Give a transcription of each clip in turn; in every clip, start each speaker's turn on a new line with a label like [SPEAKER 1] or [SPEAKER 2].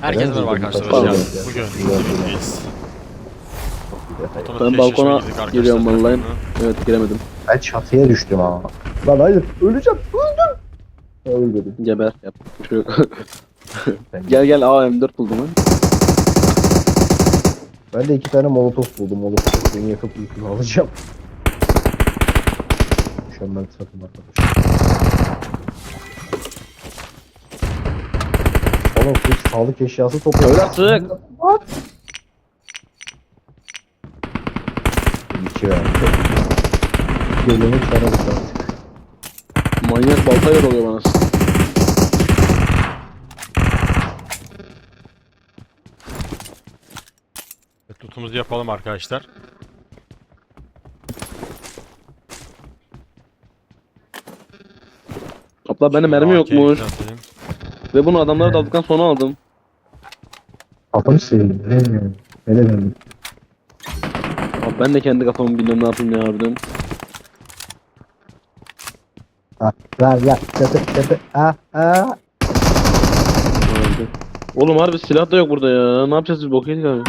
[SPEAKER 1] Herkese
[SPEAKER 2] Neden
[SPEAKER 1] merhaba arkadaşlar. Hoş geldiniz. Bugün. Otomatik
[SPEAKER 3] Ben
[SPEAKER 1] eşleşme
[SPEAKER 3] balkona giriyorum
[SPEAKER 1] takımına.
[SPEAKER 3] Evet giremedim.
[SPEAKER 2] Ben çatıya düştüm ama. Lan hayır öleceğim öldüm. Öldüm.
[SPEAKER 3] Geber. Yapacak bir şey gel gel Aa M4 buldum ben.
[SPEAKER 2] ben de iki tane molotof buldum. Molotof beni yakıp yükünü alacağım. Mükemmel takım arkadaşlar. Oğlum hiç sağlık eşyası topluyor.
[SPEAKER 3] Öyle sık.
[SPEAKER 2] What? İki verdi. Geleni çararız artık.
[SPEAKER 3] Manyak balta yer oluyor bana.
[SPEAKER 1] Tutumuzu yapalım arkadaşlar.
[SPEAKER 3] Abla bende mermi yokmuş.
[SPEAKER 1] yükseltelim.
[SPEAKER 3] Ve bunu adamlara daldıktan sonra aldım.
[SPEAKER 2] Kafamı sevdim. Bilmiyorum. Ne?
[SPEAKER 3] Abi ben de kendi kafamı bilmem ne yapayım ya harbiden.
[SPEAKER 2] Ha, ver ver. Çatı çatı. Ha.
[SPEAKER 3] Harbi. Oğlum harbi silah da yok burada ya. Ne yapacağız biz bok yedik abi.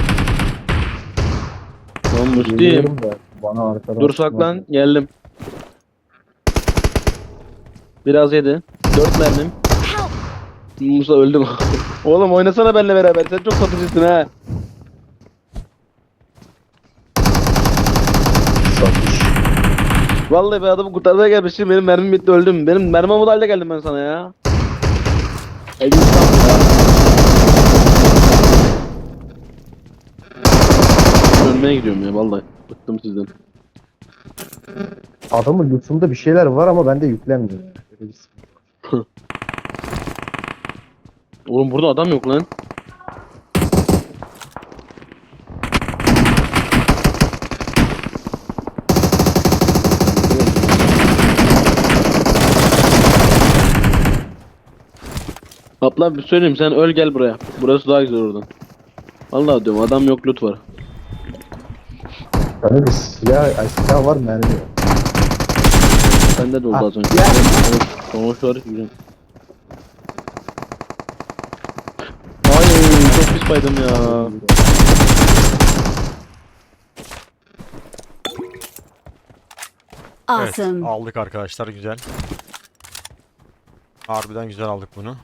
[SPEAKER 3] Lan Müslüyüm.
[SPEAKER 2] Bana arkadan.
[SPEAKER 3] Dur saklan geldim. Biraz yedi. Dört mermim. Musa öldüm. Oğlum oynasana benimle beraber. Sen çok satıcısın ha.
[SPEAKER 2] Satış.
[SPEAKER 3] Vallahi be adamı kurtarmaya gelmişim. Benim mermim bitti öldüm. Benim mermi halde geldim ben sana ya. Ya. Ölmeye gidiyorum ya vallahi. Bıktım sizden.
[SPEAKER 2] Adamın lütfunda bir şeyler var ama bende yüklenmiyor. Öyle bir sıkıntı.
[SPEAKER 3] Oğlum burada adam yok lan. Abla bir söyleyeyim sen öl gel buraya. Burası daha güzel oradan. Vallahi diyorum adam yok loot var.
[SPEAKER 2] Bende bir silah, ay silah var mermi yok.
[SPEAKER 3] Bende de oldu
[SPEAKER 2] Ah,
[SPEAKER 3] az önce. Sonuç var güzel. Ay çok pis baydım ya.
[SPEAKER 1] Evet
[SPEAKER 4] Awesome.
[SPEAKER 1] aldık arkadaşlar güzel. Harbiden güzel aldık bunu.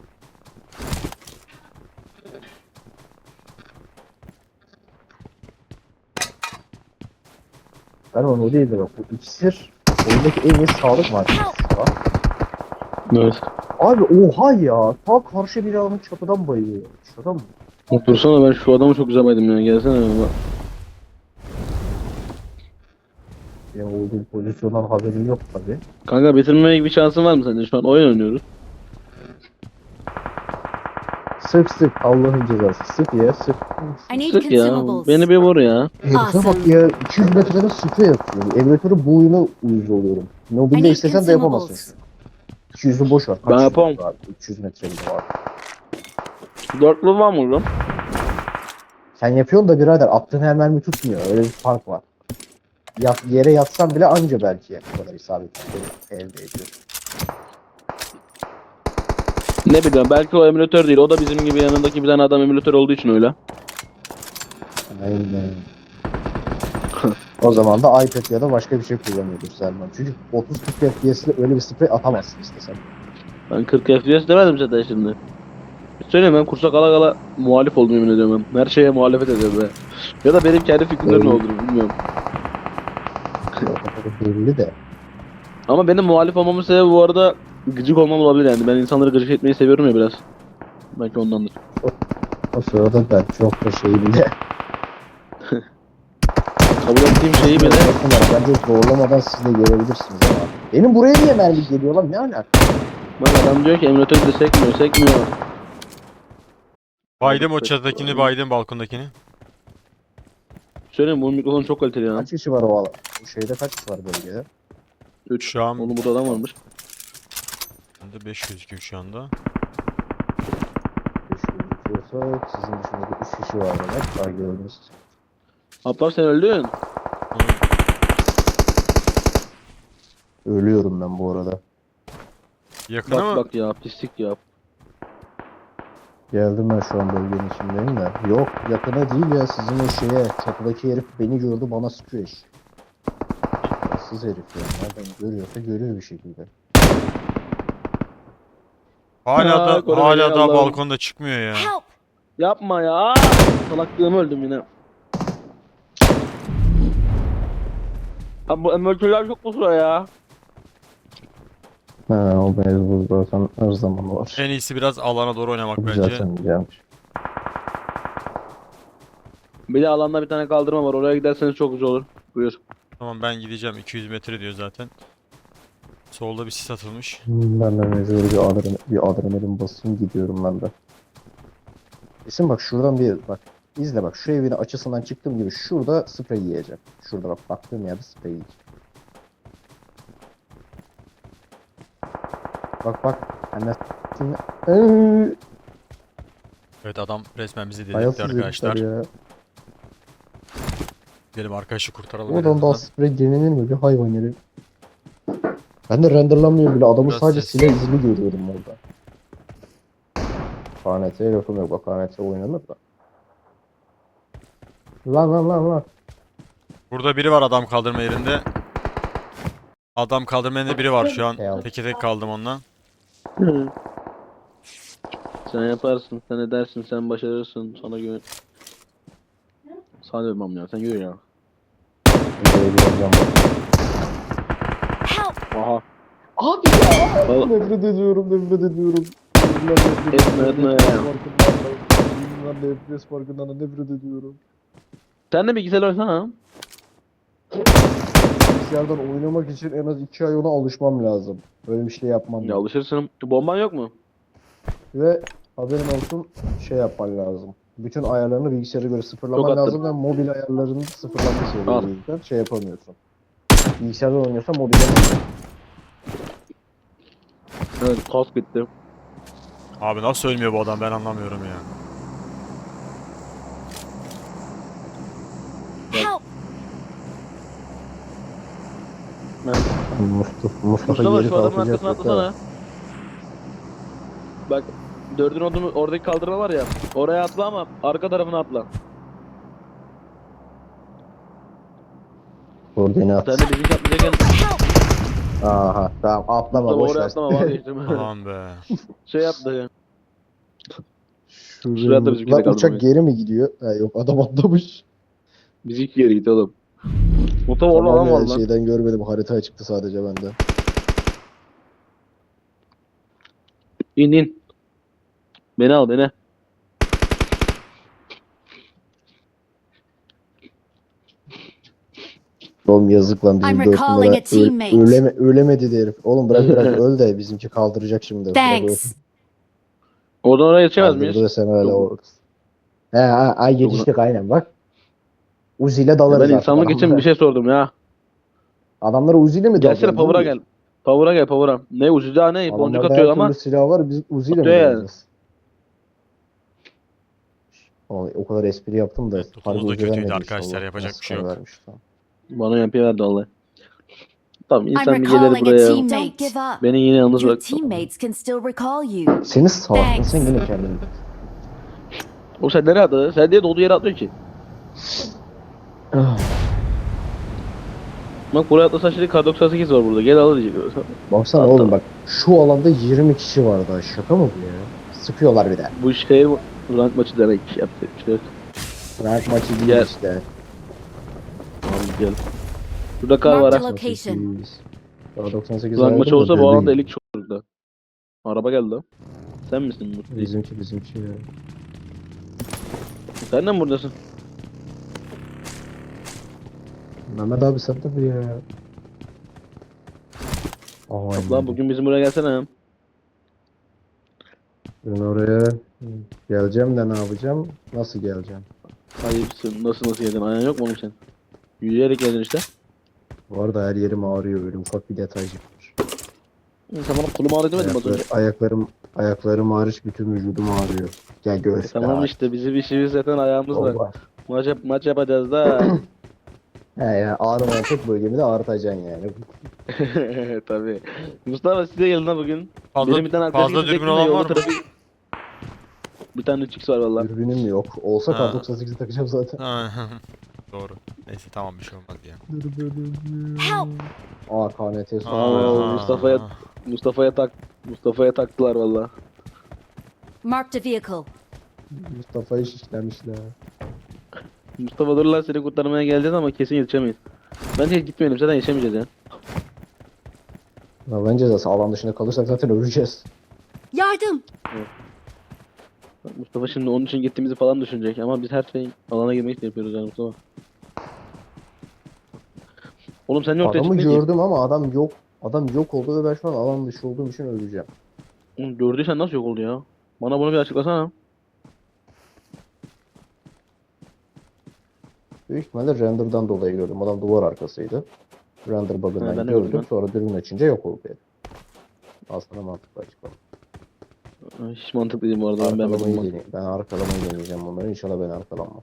[SPEAKER 2] Ben onu değil de bak bu iksir oyundaki en iyi sağlık maddesi an.
[SPEAKER 3] Evet.
[SPEAKER 2] Abi oha ya. Ta karşı bir adamın çatıdan bayılıyor. Şaka mı?
[SPEAKER 3] Dursana ben şu adamı çok güzel baydım ya. Gelsene bak.
[SPEAKER 2] Benim olduğum pozisyondan haberim yok tabi.
[SPEAKER 3] Kanka bitirmeye gibi bir şansın var mı sende? Şu an oyun oynuyoruz.
[SPEAKER 2] Sık sık Allah'ın cezası. Sık ya sık.
[SPEAKER 4] I need
[SPEAKER 3] Sık ya.
[SPEAKER 4] consumables.
[SPEAKER 3] Beni bir vur ya.
[SPEAKER 2] Herife bak ya 200 metrede sprey atıyor. Emülatörü bu oyuna uyuz oluyorum.
[SPEAKER 4] I
[SPEAKER 2] Mobilde
[SPEAKER 4] need
[SPEAKER 2] istesen de yapamazsın.
[SPEAKER 4] consumables.
[SPEAKER 2] 200'ü boş ver.
[SPEAKER 3] Ben yapamam.
[SPEAKER 2] yüz var? 300 metre bile var.
[SPEAKER 3] Dörtlü var mı lan?
[SPEAKER 2] Sen yapıyorsun da birader attığın her mermi tutmuyor. Öyle bir fark var. Yat, yere yatsan bile anca belki bu kadar isabetli elde ediyor.
[SPEAKER 3] Ne bileyim belki o emülatör değil. O da bizim gibi yanındaki bir tane adam emülatör olduğu için öyle.
[SPEAKER 2] Aynen. o zaman da iPad ya da başka bir şey kullanıyordur Selman. Çünkü 30-40 FPS'le öyle bir sprey atamazsın istesen.
[SPEAKER 3] Ben 40 FPS demedim zaten şimdi. Söyleyeyim ben kursa kala kala muhalif oldum yemin ediyorum ben. Her şeye muhalefet ediyorum be. Ya da benim kendi fikrimlerim
[SPEAKER 2] Öyle.
[SPEAKER 3] olur bilmiyorum.
[SPEAKER 2] O belli de.
[SPEAKER 3] Ama benim muhalif olmamın sebebi bu arada gıcık olmam olabilir yani. Ben insanları gıcık etmeyi seviyorum ya biraz. Belki ondandır.
[SPEAKER 2] O sırada ben çok da şey bile.
[SPEAKER 3] Kabul ettiğim şeyi bile
[SPEAKER 2] Bakın bak, bence zorlamadan siz de görebilirsiniz ama. Benim buraya niye mermi geliyor lan ne alaka?
[SPEAKER 3] Bak adam diyor ki emülatör de sekmiyor, sekmiyor.
[SPEAKER 1] Baydım o çatıdakini baydım balkondakini.
[SPEAKER 3] Söyleyeyim bu mikrofon çok kaliteli ya.
[SPEAKER 2] Kaç kişi var o? Bu şeyde kaç kişi var bölgede?
[SPEAKER 3] 3.
[SPEAKER 1] Şu an
[SPEAKER 3] Oğlum burada adam varmış.
[SPEAKER 1] bende 5 gözüküyor şu anda.
[SPEAKER 2] 5 gözüküyorsa sizin dışında 3 kişi var demek. Daha gördünüz.
[SPEAKER 3] Ablam sen öldün.
[SPEAKER 2] Ölüyorum ben bu arada.
[SPEAKER 1] Yakına
[SPEAKER 3] Bak
[SPEAKER 1] mı?
[SPEAKER 3] bak ya pislik ya.
[SPEAKER 2] Geldim ben şu an bölgenin içindeyim de. Yok yakına değil ya sizin o şeye çatıdaki herif beni gördü bana sıkıyor iş. Nasıl herif ya nereden görüyorsa görüyor bir şekilde.
[SPEAKER 1] Hala
[SPEAKER 3] Ha,
[SPEAKER 1] da
[SPEAKER 3] koru beni
[SPEAKER 1] hala da
[SPEAKER 3] Allah'ım.
[SPEAKER 1] balkonda çıkmıyor ya.
[SPEAKER 4] Help!
[SPEAKER 3] Yapma ya. Salaklığımı öldüm yine. Abi bu emörküller çok kusura ya.
[SPEAKER 2] Ha o mevzu zaten her zaman var.
[SPEAKER 1] En iyisi biraz alana doğru oynamak bence.
[SPEAKER 2] zaten gelmiş.
[SPEAKER 3] Bir de alanda bir tane kaldırma var. Oraya giderseniz çok güzel olur. Buyur.
[SPEAKER 1] Tamam ben gideceğim 200 metre diyor zaten. Solda bir sis atılmış.
[SPEAKER 2] Ben de mecbur bir adrenalin, bir adrenalin basayım gidiyorum ben de. İsim bak şuradan bir bak. izle bak şu evin açısından çıktığım gibi şurada sprey yiyeceğim. Şurada bak baktığım yerde sprey yiyeceğim. Bak bak.
[SPEAKER 1] Evet adam resmen bizi delirtti arkadaşlar.
[SPEAKER 2] herifler ya.
[SPEAKER 1] Gidelim arkadaşı kurtaralım.
[SPEAKER 2] Oradan daha
[SPEAKER 1] azından.
[SPEAKER 2] sprey denenir mi bir hayvan herif. Ben de renderlanmıyor bile adamı
[SPEAKER 1] Biraz
[SPEAKER 2] sadece
[SPEAKER 1] ses.
[SPEAKER 2] silah izini görüyorum orada. KNT'ye lafım yok bak KNT oynanır da. Lan lan lan lan.
[SPEAKER 1] Burada biri var adam kaldırma yerinde. Adam kaldırma yerinde biri var şu an.
[SPEAKER 2] Eyvallah.
[SPEAKER 1] Teke tek kaldım onunla.
[SPEAKER 3] Sen yaparsın, sen edersin, sen başarırsın. Sana güven. Sana demem ya, sen yürü ya. Aha.
[SPEAKER 2] Abi ya!
[SPEAKER 3] Vallahi-
[SPEAKER 2] Nefret ediyorum nefret ediyorum. Bilmem nefret
[SPEAKER 3] Etme,
[SPEAKER 2] ediyorum.
[SPEAKER 3] etme
[SPEAKER 2] Bilmem nefret farkından da nefret ediyorum.
[SPEAKER 3] Sen de bilgisayar oynasana.
[SPEAKER 2] Bilgisayardan oynamak için en az 2 ay ona alışmam lazım. Böyle bir şey yapmam
[SPEAKER 3] Ya alışırsın. Bomban yok mu?
[SPEAKER 2] Ve haberin olsun şey yapman lazım. Bütün ayarlarını bilgisayara göre sıfırlaman
[SPEAKER 3] Çok attım.
[SPEAKER 2] lazım ve mobil ayarlarını sıfırlanmış
[SPEAKER 3] Al.
[SPEAKER 2] oluyor. yüzden Şey yapamıyorsun. Bilgisayardan oynuyorsan mobilden oynuyorsun.
[SPEAKER 3] Evet, kask bitti.
[SPEAKER 1] Abi nasıl ölmüyor bu adam ben anlamıyorum ya.
[SPEAKER 2] Mustafa, Mustafa,
[SPEAKER 3] Mustafa
[SPEAKER 2] geri
[SPEAKER 3] şu adamın arkasına atlasana. Bak dördün odunu oradaki kaldırma var ya. Oraya atla ama arka tarafına atla.
[SPEAKER 2] Koordinat.
[SPEAKER 3] Sen de bizim
[SPEAKER 4] Help!
[SPEAKER 2] Aha tamam atlama
[SPEAKER 3] Mustafa
[SPEAKER 2] boş
[SPEAKER 3] oraya
[SPEAKER 2] ver.
[SPEAKER 3] atlama vazgeçtim.
[SPEAKER 1] Aman be.
[SPEAKER 3] şey yaptı ya.
[SPEAKER 2] Şuraya
[SPEAKER 3] Şuraya da bizimki de
[SPEAKER 2] Lan uçak geri mi gidiyor? Ha, yok adam atlamış.
[SPEAKER 3] Biz ilk yere oğlum. Mustafa orada
[SPEAKER 2] Tamam
[SPEAKER 3] adam var lan.
[SPEAKER 2] şeyden görmedim harita çıktı sadece bende.
[SPEAKER 3] İn in. Beni al beni.
[SPEAKER 2] Oğlum yazık lan bizim
[SPEAKER 4] I'm
[SPEAKER 2] dört
[SPEAKER 4] recalling
[SPEAKER 2] numara
[SPEAKER 4] teammate.
[SPEAKER 2] Öleme, ölemedi de herif. Oğlum bırak bırak öl de bizimki kaldıracak şimdi. Bırak
[SPEAKER 4] Thanks.
[SPEAKER 3] Oradan oraya geçemez
[SPEAKER 2] Kaldırdı
[SPEAKER 3] miyiz?
[SPEAKER 2] da sen hala
[SPEAKER 3] Yok.
[SPEAKER 2] o. He ha, ay yetiştik aynen bak. Uzi'yle dalarız
[SPEAKER 3] Ben
[SPEAKER 2] artık
[SPEAKER 3] insanlık için bir şey sordum ya.
[SPEAKER 2] Adamlara Uzi'yle mi
[SPEAKER 3] Gelsene
[SPEAKER 2] dalacağız,
[SPEAKER 3] Power'a gel. Power'a gel Power'a. Ne daha ne? Boncuk atıyor ama.
[SPEAKER 2] silah var biz Uzi'yle mi
[SPEAKER 3] Atıyor yani.
[SPEAKER 2] dalacağız? O, o kadar espri yaptım da
[SPEAKER 1] Evet,
[SPEAKER 2] harbi
[SPEAKER 1] da
[SPEAKER 2] Uzi
[SPEAKER 1] kötüydü
[SPEAKER 2] vermedi
[SPEAKER 1] arkadaşlar,
[SPEAKER 2] inşallah.
[SPEAKER 1] yapacak
[SPEAKER 2] Nasıl
[SPEAKER 1] bir şey yok.
[SPEAKER 2] vermiş lan.
[SPEAKER 3] Bana MP verdi vallahi. Tamam
[SPEAKER 4] I'm
[SPEAKER 3] insan bir gelir
[SPEAKER 4] recalling a
[SPEAKER 3] buraya.
[SPEAKER 4] teammate. Don't give up.
[SPEAKER 3] Beni yine yalnız
[SPEAKER 4] Your
[SPEAKER 3] bırak.
[SPEAKER 4] teammates can still recall you.
[SPEAKER 2] Seni salaksın
[SPEAKER 4] Thanks.
[SPEAKER 2] sen yine kendini.
[SPEAKER 3] O sen nereye atladı? Sen diye doğduğu yere atlıyor ki. Bak buraya atlasan şimdi K98 var burada. Gel al diyecek.
[SPEAKER 2] Baksana
[SPEAKER 3] Atla.
[SPEAKER 2] oğlum bak şu alanda 20 kişi var daha şaka mı bu ya? Sıkıyorlar bir de.
[SPEAKER 3] Bu şey rank maçı demek yaptı. Şey.
[SPEAKER 2] Rank maçı değil
[SPEAKER 3] Gel.
[SPEAKER 2] işte.
[SPEAKER 3] Tamam gel. Burada kar var.
[SPEAKER 2] Daha 98
[SPEAKER 3] Rank maçı olsa bu alanda elik çok olur da. Araba geldi. Sen misin bu?
[SPEAKER 2] Bizimki bizimki ya.
[SPEAKER 3] Sen de mi buradasın?
[SPEAKER 2] Mehmet abi sen de bir ya. Ay,
[SPEAKER 3] Lan bugün bizim buraya gelsene.
[SPEAKER 2] Ben oraya geleceğim de ne yapacağım? Nasıl geleceğim?
[SPEAKER 3] Hayırsın. Nasıl nasıl geldin? Ayağın yok mu oğlum sen? Yürüyerek geldin işte.
[SPEAKER 2] Bu arada her yerim ağrıyor böyle ufak bir detaycık
[SPEAKER 3] bana kolum ağrı demedin mi az
[SPEAKER 2] Ayaklar,
[SPEAKER 3] önce?
[SPEAKER 2] ayaklarım ayaklarım hariç bütün vücudum ağrıyor. Gel göğüs.
[SPEAKER 3] E tamam işte bizim işimiz zaten ayağımızla.
[SPEAKER 2] var.
[SPEAKER 3] Maç, yap, maç yapacağız da.
[SPEAKER 2] He ya ağrımayan tek bölgemi de ağrıtacaksın yani.
[SPEAKER 3] Tabii. Mustafa size gelin bugün.
[SPEAKER 1] Fazla,
[SPEAKER 3] Benim bir tane
[SPEAKER 1] fazla dürbün olan var mı?
[SPEAKER 3] trafik- Bir tane 3x var valla.
[SPEAKER 2] Dürbünüm yok. Olsa
[SPEAKER 1] Ha.
[SPEAKER 2] kar 98'i takacağım zaten.
[SPEAKER 1] Ha, Doğru. Neyse tamam bir şey olmaz ya.
[SPEAKER 4] Help!
[SPEAKER 2] Aa KNT
[SPEAKER 3] Aa, Mustafa'ya Mustafa'ya tak Mustafa'ya taktılar valla.
[SPEAKER 4] Marked a vehicle.
[SPEAKER 2] Mustafa'yı şişlemişler.
[SPEAKER 3] Mustafa dur lan seni kurtarmaya geleceğiz ama kesin yetişemeyiz. Ben hiç gitmeyelim zaten yetişemeyeceğiz ya.
[SPEAKER 2] Ya bence zaten alan dışında kalırsak zaten öleceğiz.
[SPEAKER 4] Yardım!
[SPEAKER 3] Bak Mustafa şimdi onun için gittiğimizi falan düşünecek ama biz her şeyi alana girmek için yapıyoruz yani Mustafa. Oğlum sen ne ortaya
[SPEAKER 2] Adamı
[SPEAKER 3] ki?
[SPEAKER 2] gördüm ama adam yok. Adam yok oldu ve ben şu an alan dışı olduğum için öleceğim.
[SPEAKER 3] Oğlum Gördüysen nasıl yok oldu ya? Bana bunu bir açıklasana.
[SPEAKER 2] Büyük ihtimalle render'dan dolayı gördüm. Adam duvar arkasıydı. Render bug'ından
[SPEAKER 3] de gördüm.
[SPEAKER 2] Sonra dürbün açınca yok oldu herif. Aslında mantıklı açıklama.
[SPEAKER 3] Hiç mantıklı değil bu arada. Ben, ben, ben,
[SPEAKER 2] arkalamayı deneyeceğim bunları. İnşallah ben arkalanmam.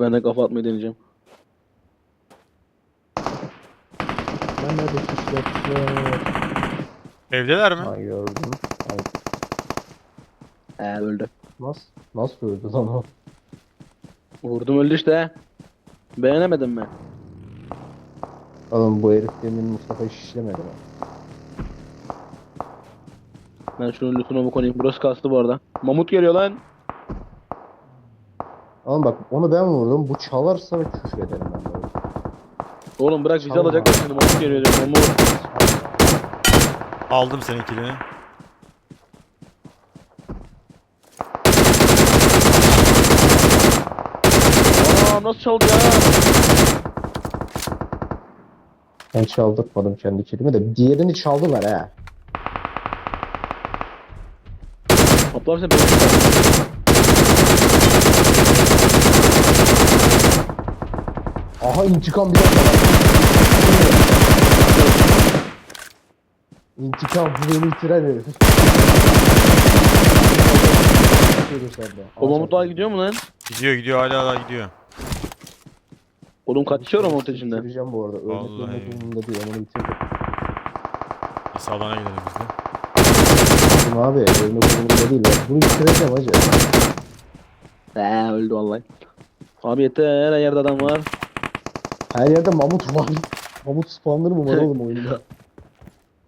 [SPEAKER 3] ben de kafa atmayı deneyeceğim.
[SPEAKER 2] Ben nerede?
[SPEAKER 1] Evdeler mi?
[SPEAKER 2] Ha gördüm. Ay,
[SPEAKER 3] Ee öldü.
[SPEAKER 2] nasıl? Nasıl öldü lan o?
[SPEAKER 3] Vurdum öldü işte. Beğenemedin mi?
[SPEAKER 2] Oğlum bu herif demin Mustafa'yı şişlemedi mi?
[SPEAKER 3] Ben şunun lootuna bu konayım. Burası kastı bu arada. Mamut geliyor lan.
[SPEAKER 2] Oğlum bak onu ben vurdum. Bu çalarsa küfür ederim ben böyle.
[SPEAKER 3] Oğlum bırak bizi
[SPEAKER 2] Tamam
[SPEAKER 3] alacaklar seni. Mamut geliyor. Mamut.
[SPEAKER 1] Aldım seninkini.
[SPEAKER 3] Aa nasıl çaldı ya?
[SPEAKER 2] Ben çaldırtmadım kendi kilimi de. Diğerini çaldılar he.
[SPEAKER 3] Ablam sen beni
[SPEAKER 2] Aha intikam bir dakika. İntikam bu beni bitiren herif.
[SPEAKER 3] O Mamut daha gidiyor mu lan?
[SPEAKER 1] Gidiyor gidiyor hala daha gidiyor.
[SPEAKER 3] Oğlum kaçıyor o Mamut içinde.
[SPEAKER 2] Bitireceğim bu arada. Ölmek
[SPEAKER 1] Vallahi.
[SPEAKER 2] ölmek umurumda değil. Onu bitirdim.
[SPEAKER 1] Biz alana gidelim biz de.
[SPEAKER 2] Bitirdim abi. Ölmek umurumda değil. Ben bunu bitireceğim hacı.
[SPEAKER 3] Eee öldü vallahi. Abi yeter her yerde adam var.
[SPEAKER 2] Her yerde mamut var. Mamut spawnları mı var oğlum oyunda?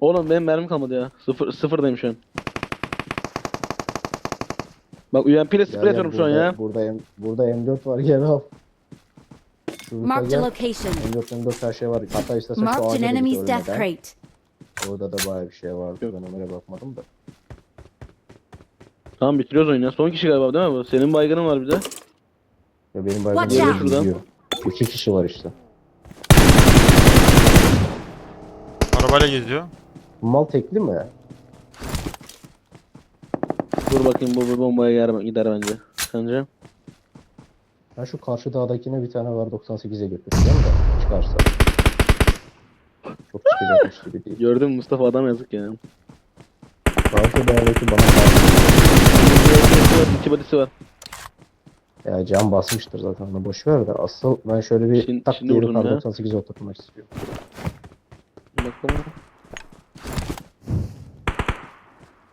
[SPEAKER 3] Oğlum benim mermim kalmadı ya. Sıfır, sıfırdayım şu an. Bak UMP ile sprey
[SPEAKER 2] gel,
[SPEAKER 3] atıyorum şu an
[SPEAKER 2] burada-
[SPEAKER 3] ya.
[SPEAKER 2] Burada, M, burada M4 var gel al.
[SPEAKER 4] Marked a
[SPEAKER 2] gel.
[SPEAKER 4] location.
[SPEAKER 2] M4 M4 her şey var. Hatta istersen şu
[SPEAKER 4] Marked an
[SPEAKER 2] ağaca da git
[SPEAKER 4] enemy's death
[SPEAKER 2] ölmeden.
[SPEAKER 4] crate.
[SPEAKER 2] Orada da bayağı bir şey vardı. Ben öyle bakmadım da.
[SPEAKER 3] Tamam bitiriyoruz oyunu ya. Son kişi galiba değil mi bu? Senin baygının var bir de.
[SPEAKER 2] Ya benim
[SPEAKER 4] Watch
[SPEAKER 2] baygın
[SPEAKER 3] out.
[SPEAKER 2] gidiyor. İki kişi var işte.
[SPEAKER 1] Arabayla geziyor.
[SPEAKER 2] Mal tekli mi?
[SPEAKER 3] Dur bakayım bu, bu bombaya gider, gider bence. Sence?
[SPEAKER 2] Ben şu karşı dağdakine bir tane var 98'e götüreceğim de çıkarsa. Çok çıkacakmış gibi değil.
[SPEAKER 3] Gördün mü Mustafa adam yazık ya.
[SPEAKER 2] Karşı dağdaki bana.
[SPEAKER 3] İki badisi var.
[SPEAKER 2] Ya can basmıştır zaten onu boş ver de asıl ben şöyle bir
[SPEAKER 3] Şimdi-
[SPEAKER 2] tak
[SPEAKER 3] şimdi
[SPEAKER 2] diye bir
[SPEAKER 3] vurdum
[SPEAKER 2] kar
[SPEAKER 3] ya.
[SPEAKER 2] 98'e oturtmak istiyorum.
[SPEAKER 3] Bir dakika mı?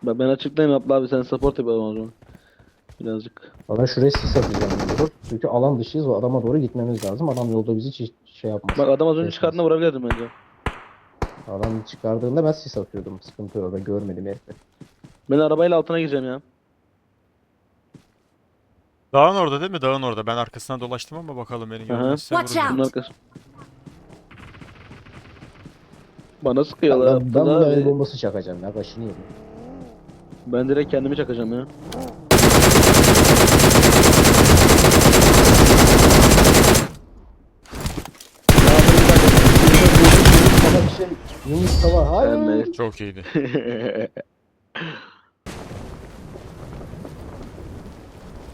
[SPEAKER 3] Bak ben açıklayayım abla abi sen support yapalım o zaman. Birazcık.
[SPEAKER 2] Bana şuraya sis atacağım diyor. Çünkü alan dışıyız ve adama doğru gitmemiz lazım. Adam yolda bizi hiç şey yapmaz.
[SPEAKER 3] Bak adam az önce çıkardığında vurabilirdim bence.
[SPEAKER 2] Adam çıkardığında ben sis atıyordum. Sıkıntı yok. Ben görmedim herifi.
[SPEAKER 3] Ben arabayla altına gireceğim ya.
[SPEAKER 1] Dağın orada değil mi? Dağın orada. Ben arkasından dolaştım ama bakalım beni
[SPEAKER 3] Aha.
[SPEAKER 1] görmezse
[SPEAKER 4] Watch.
[SPEAKER 3] Bunun arkası. Bana sıkıyorlar.
[SPEAKER 2] Ben, ben buna el bombası çakacağım ya. Kaşını yedim.
[SPEAKER 3] Ben direkt kendimi çakacağım ya.
[SPEAKER 2] Şey yumurta var. Hayır.
[SPEAKER 3] De-
[SPEAKER 1] Çok iyiydi.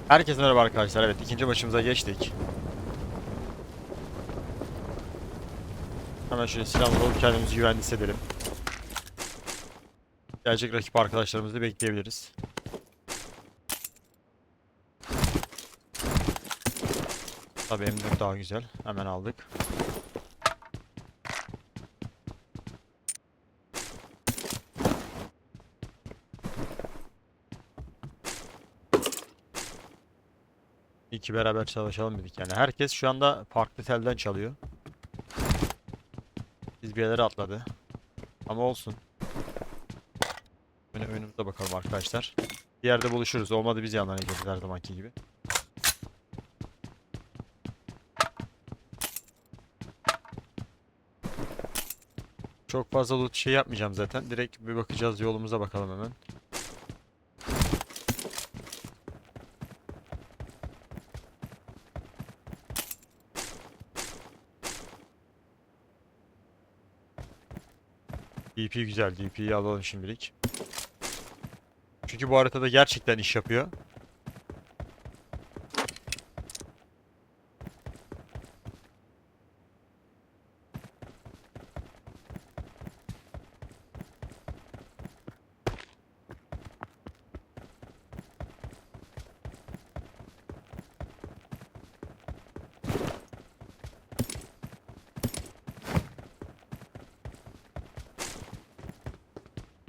[SPEAKER 1] Herkese merhaba arkadaşlar. Evet ikinci maçımıza geçtik. Hemen şöyle silahımızı alıp kendimizi güvenli hissedelim. Gelecek rakip arkadaşlarımızı bekleyebiliriz. Tabii M4 daha güzel. Hemen aldık. İyi ki beraber çalışalım dedik yani. Herkes şu anda farklı telden çalıyor. Biz bir yerlere atladı. Ama olsun. Öne önümüze bakalım arkadaşlar. Bir yerde buluşuruz. Olmadı biz yanlarına gideriz her zamanki gibi. Çok fazla loot şey yapmayacağım zaten. Direkt bir bakacağız yolumuza bakalım hemen. DP güzel. DP'yi alalım şimdilik. Çünkü bu haritada gerçekten iş yapıyor.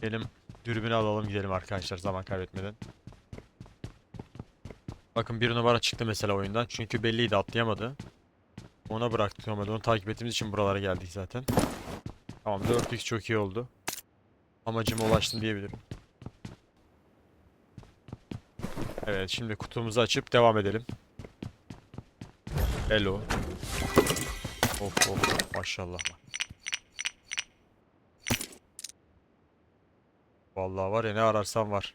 [SPEAKER 1] Gelin dürbünü alalım gidelim arkadaşlar zaman kaybetmeden. Bakın bir numara çıktı mesela oyundan. Çünkü belliydi atlayamadı. Ona bıraktık ama onu takip ettiğimiz için buralara geldik zaten. Tamam 4x çok iyi oldu. Amacıma ulaştım diyebilirim. Evet şimdi kutumuzu açıp devam edelim. Hello. Of of maşallah. Vallahi var ya ne ararsan var.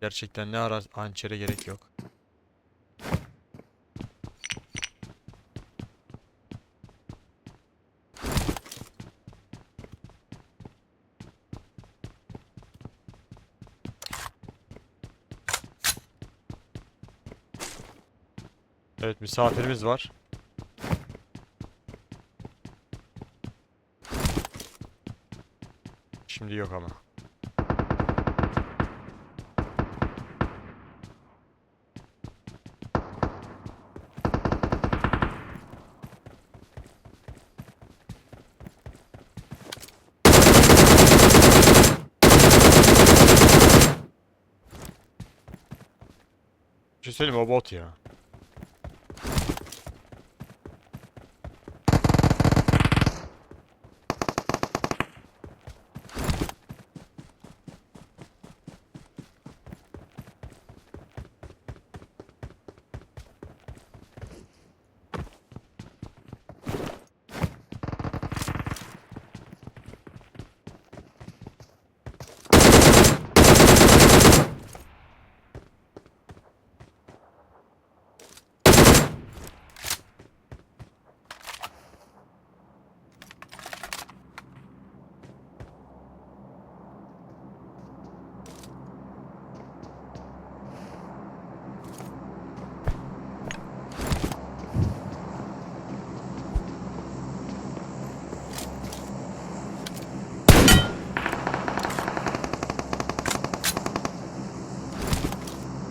[SPEAKER 1] Gerçekten ne arar hançere gerek yok. Evet misafirimiz var. Şimdi yok ama. Söyleyeyim mi? o bot ya.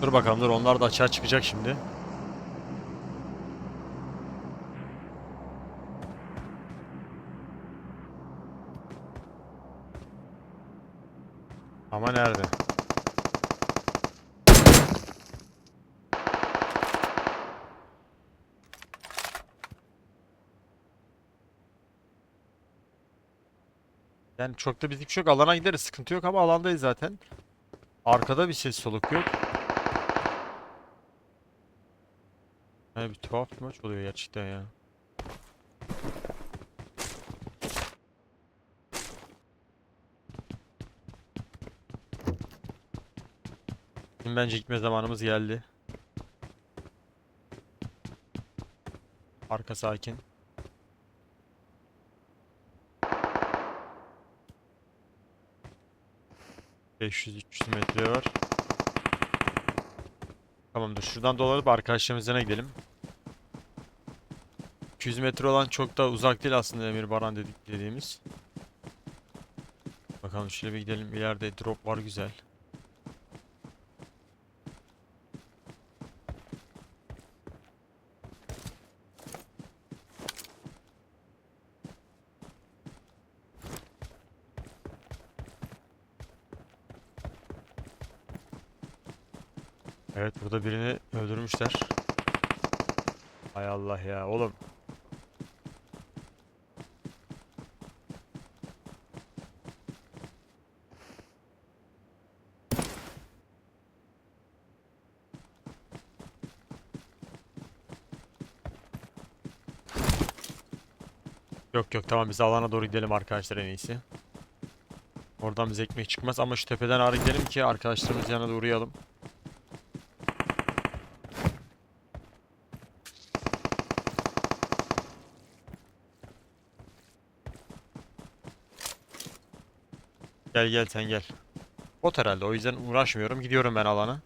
[SPEAKER 1] Dur bakalım dur onlar da açığa çıkacak şimdi. Ama nerede? Yani çok da bizlik şey yok. Alana gideriz. Sıkıntı yok ama alandayız zaten. Arkada bir ses soluk yok. Bir tuhaf bir maç oluyor gerçekten ya. Şimdi bence gitme zamanımız geldi. Arka sakin. ...500-300 metre var. Tamamdır. Şuradan dolanıp arkadaşlarımızın gidelim. 200 metre olan çok da uzak değil aslında Emir Baran dedik dediğimiz. Bakalım şöyle bir gidelim. İleride drop var güzel. Evet burada birini öldürmüşler. Hay Allah ya oğlum. Yok yok tamam biz alana doğru gidelim arkadaşlar en iyisi. Oradan bize ekmek çıkmaz ama şu tepeden ağrı gidelim ki arkadaşlarımız yanına uğrayalım. Gel gel sen gel. Bot herhalde o yüzden uğraşmıyorum. Gidiyorum ben alana.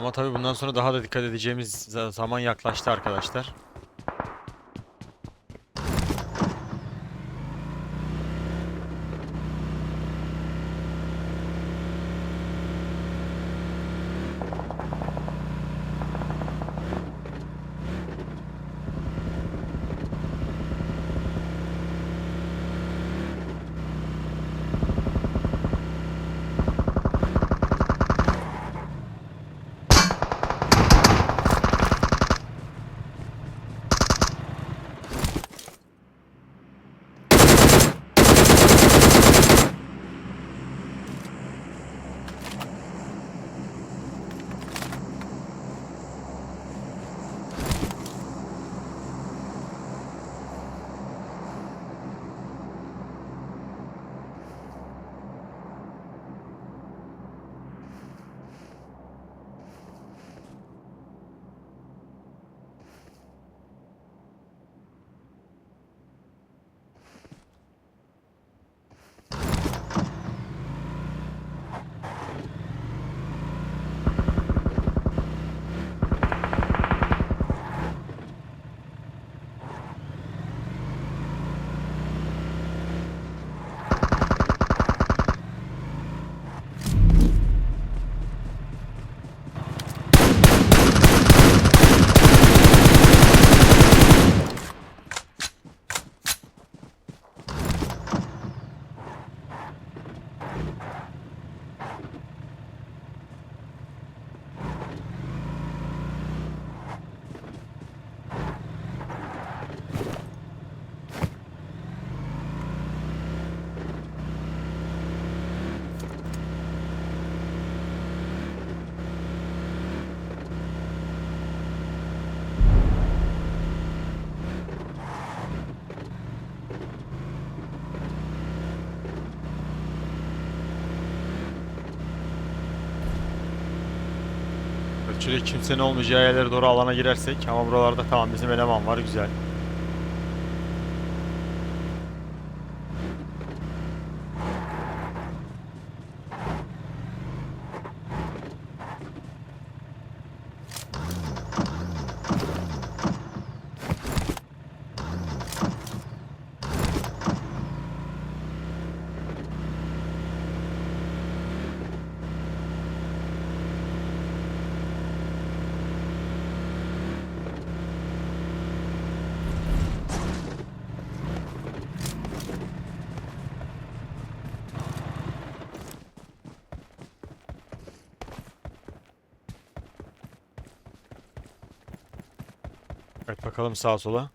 [SPEAKER 1] Ama tabii bundan sonra daha da dikkat edeceğimiz za- zaman yaklaştı arkadaşlar. Şöyle kimsenin olmayacağı yerlere doğru alana girersek ama buralarda tamam bizim eleman var güzel. Bakalım sağa sola.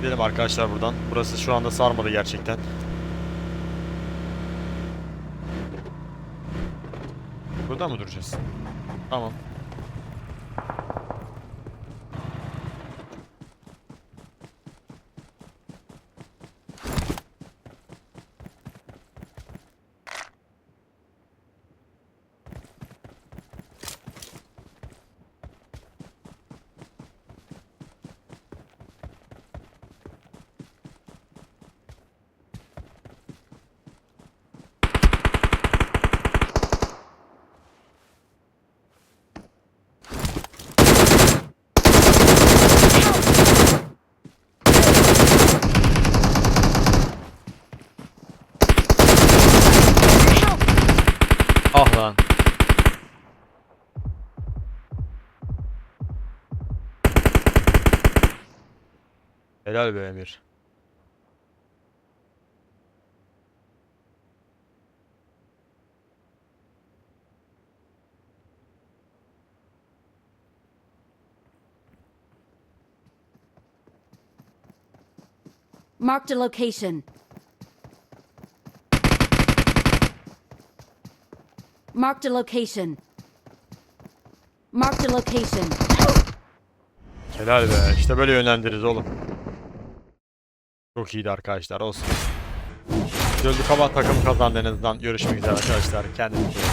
[SPEAKER 1] Gidelim arkadaşlar buradan. Burası şu anda sarmadı gerçekten. Burada mı duracağız? Tamam. Ah lan. Helal be Emir.
[SPEAKER 4] Marked a location. Marked a location. Marked a location.
[SPEAKER 1] Helal be. İşte böyle yönlendiririz oğlum. Çok iyiydi arkadaşlar. Olsun. Gözlü Kabak takım kazandı en azından. Görüşmek üzere arkadaşlar. Kendinize iyi.